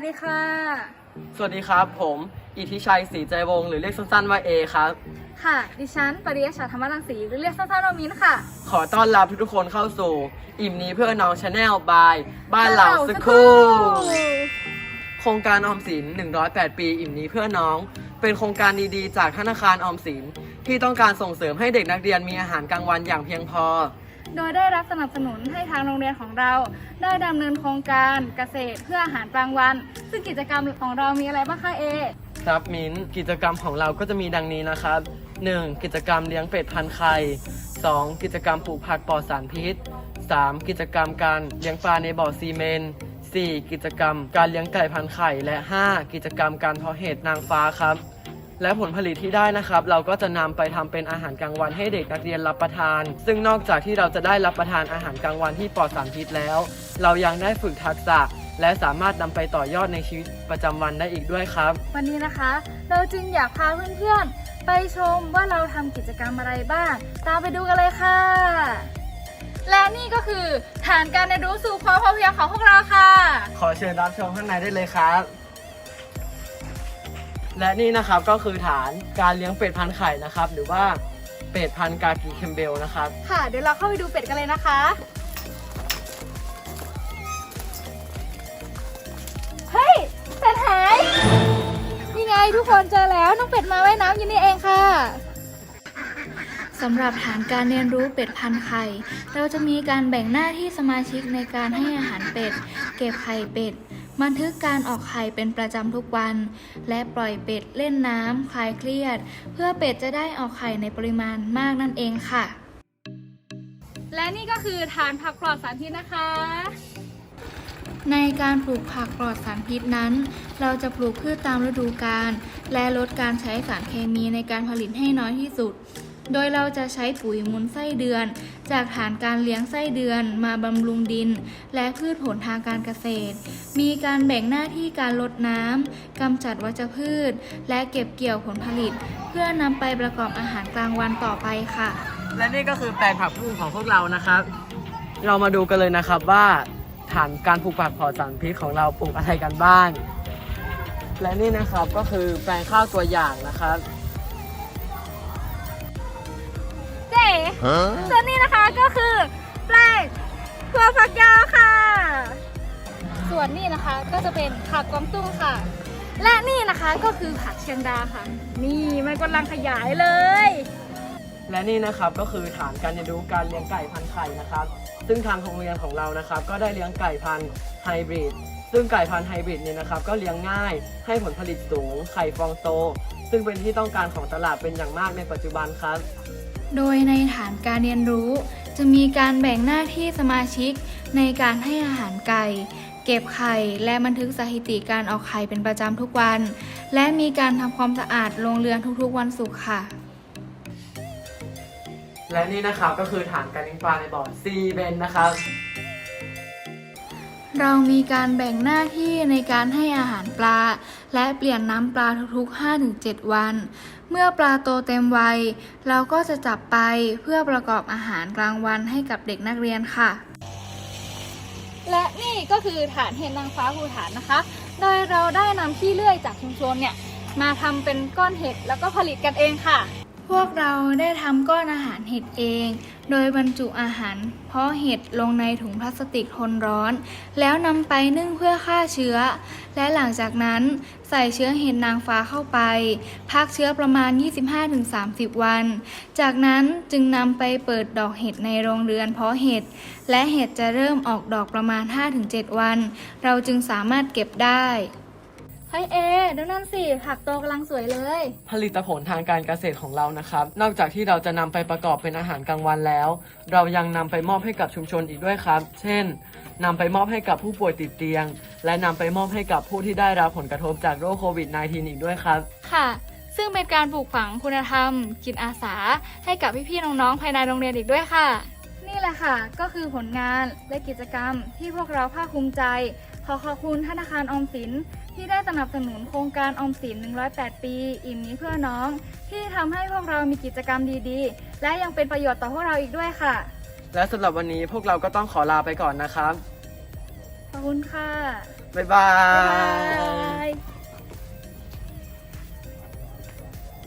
วัสดีครับ ผม อิทธิชัยศรีใจวงศ์หรือเรียกสั้นๆว่าเอครับ ค่ะ ดิฉันปริยชาธรรมรังสีหรือเรียกสั้นๆว่ามิ้นค่ะ ขอต้อนรับทุกๆคนเข้าสู่ อิ่มนี้เพื่อน้องชาแนลบาย บ้านเหล่าสคูลโครงการออมสิน 108 ปี อิ่มนี้เพื่อน้อง เป็นโครงการดีๆ จากธนาคารออมสิน ที่ต้องการส่งเสริมให้เด็กนักเรียนมีอาหารกลางวันอย่างเพียงพอ โดยได้รับสนับสนุนให้ทางโรงเรียนของเรา ได้ดำเนินโครงการเกษตรเพื่ออาหารกลางวัน ซึ่งกิจกรรมของเรามีอะไรบ้างคะเอ ครับมิ้นกิจกรรมของเราก็จะมีดังนี้นะครับ 1. กิจกรรมเลี้ยงเป็ดพันไข่ 2. กิจกรรมปลูกผักปลอดสารพิษ 3. กิจกรรมการเลี้ยงปลาในบ่อซีเมนต์ 4. กิจกรรมการเลี้ยงไก่พันไข่ และ 5. กิจกรรมการเพาะเห็ดนางฟ้าครับ และผลผลิตที่ได้นะครับ เราก็จะนำไปทำเป็นอาหารกลางวันให้เด็กนักเรียนรับประทาน ซึ่งนอกจากที่เราจะได้รับประทานอาหารกลางวันที่ปลอดสารพิษแล้ว เรายังได้ฝึกทักษะ และสามารถนำไปต่อยอดในชีวิตประจำวันได้อีกด้วยครับ วันนี้นะคะ เราจึงอยากพาเพื่อนๆไปชมว่าเราทำกิจกรรมอะไรบ้าง ตามไปดูกันเลยค่ะ และนี่ก็คือฐานการเรียนรู้สู่ความพอเพียงของพวกเราค่ะ ขอเชิญรับชมข้างในได้เลยครับ และนี่นะครับก็คือฐานการเลี้ยงเป็ดพันธุ์ไข่นะครับ หรือว่าเป็ดพันธุ์กากีเคมเบลนะครับ ค่ะเดี๋ยวเราเข้าไปดูเป็ดกันเลยนะคะ เฮ้ยเป็ดหายนี่ไงทุกคนเจอแล้วน้องเป็ดมาว่ายน้ำอยู่นี่เองค่ะสำหรับฐานการเรียนรู้เป็ดพันธุ์ไข่ เราจะมีการแบ่งหน้าที่สมาชิกในการให้อาหารเป็ด เก็บไข่เป็ด บันทึกการออกไข่เป็นประจำทุกวัน และปล่อยเป็ดเล่นน้ำคลายเครียด เพื่อเป็ดจะได้ออกไข่ในปริมาณมากนั่นเองค่ะ และนี่ก็คือฐานผักปลอดสารพิษนะคะ ในการปลูกผักปลอดสารพิษนั้น เราจะปลูกพืชตามฤดูกาลและลดการใช้สารเคมีในการผลิตให้น้อยที่สุด โดยเราจะใช้ปุ๋ยมูลไส้เดือน จากฐานการเลี้ยงไส้เดือนมาบำรุงดิน และพืชผลทางการเกษตร มีการแบ่งหน้าที่การลดน้ำกำจัดวัชพืช และเก็บเกี่ยวผลผลิต เพื่อนำไปประกอบอาหารกลางวันต่อไปค่ะ และนี่ก็คือแปลงผักบุ้งของพวกเรานะครับ เรามาดูกันเลยนะครับว่าฐานการปลูกผักปลอดสารพิษของเราปลูกอะไรกันบ้าง และนี่นะครับก็คือแปลงข้าวตัวอย่างนะครับ ส่วนนี้นะคะก็คือแปลงถั่วฝักยาวค่ะ ส่วนนี้นะคะก็จะเป็นผักกวางตุ้งค่ะ และนี่นะคะก็คือผักเชียงดาค่ะ นี่มันกำลังขยายเลย และนี่นะครับก็คือฐานการเรียนรู้การเลี้ยงไก่พันธุ์ไข่นะครับ ซึ่งทางโรงเรียนของเรานะครับ ก็ได้เลี้ยงไก่พันธุ์ไฮบริดซึ่งไก่พันธุ์ไฮบริดเนี่ยนะครับก็เลี้ยงง่ายให้ผลผลิตสูง ไข่ฟองโต ซึ่งเป็นที่ต้องการของตลาดเป็นอย่างมากในปัจจุบันครับ โดยในฐานการเรียนรู้ จะมีการแบ่งหน้าที่สมาชิกในการให้อาหารไก่ เก็บไข่และบันทึกสถิติการออกไข่เป็นประจำทุกวัน และมีการทำความสะอาดโรงเรือนทุกๆวันศุกร์ค่ะ และนี่นะครับก็คือฐานการเลี้ยงปลาในบ่อซีเบนนะครับเรามีการแบ่งหน้าที่ในการให้อาหารปลา และเปลี่ยนน้ำปลาทุกๆ 5-7 วัน เมื่อปลาโตเต็มวัย เราก็จะจับไปเพื่อประกอบอาหารกลางวันให้กับเด็กนักเรียนค่ะ และนี่ก็คือฐานเห็ดนางฟ้าภูฐานนะคะ โดยเราได้นำขี้เลื่อยจากชุมชนเนี่ยมาทำเป็นก้อนเห็ดแล้วก็ผลิตกันเองค่ะ พวกเราได้ทำก้อนอาหารเห็ดเอง โดยบรรจุอาหาร เพาะเห็ดลงในถุงพลาสติกทนร้อน แล้วนำไปนึ่งเพื่อฆ่าเชื้อ และหลังจากนั้นใส่เชื้อเห็ดนางฟ้าเข้าไป พักเชื้อประมาณ 25-30 วัน จากนั้นจึงนำไปเปิดดอกเห็ดในโรงเรือนเพาะเห็ด และเห็ดจะเริ่มออกดอกประมาณ 5-7 วัน เราจึงสามารถเก็บได้ เฮ้ยเอดูนั่นสิ ผักโตกำลังสวยเลย ผลิตผลทางการเกษตรของเรานะครับ นอกจากที่เราจะนำไปประกอบเป็นอาหารกลางวันแล้ว เรายังนำไปมอบให้กับชุมชนอีกด้วยครับ เช่นนำไปมอบให้กับผู้ป่วยติดเตียง และนำไปมอบให้กับผู้ที่ได้รับผลกระทบจากโรคโควิด -19 อีกด้วยครับ ค่ะ ซึ่งเป็นการปลูกฝังคุณธรรม จิตอาสา ให้กับพี่ๆน้องๆภายในโรงเรียนอีกด้วยค่ะ นี่แหละค่ะ ก็คือผลงานและกิจกรรมที่พวกเราภาคภูมิใจข อขอบคุณธนาคารออมสินที่ได้สนับสนุนโครงการออมสิน 108 ปี อิ่มนี้เพื่อน้อง ที่ทำให้พวกเรามีกิจกรรมดีๆ และยังเป็นประโยชน์ต่อพวกเราอีกด้วยค่ะ และสำหรับวันนี้พวกเราก็ต้องขอลาไปก่อนนะครับ ขอบคุณค่ะ บ๊ายบาบ๊ายบายย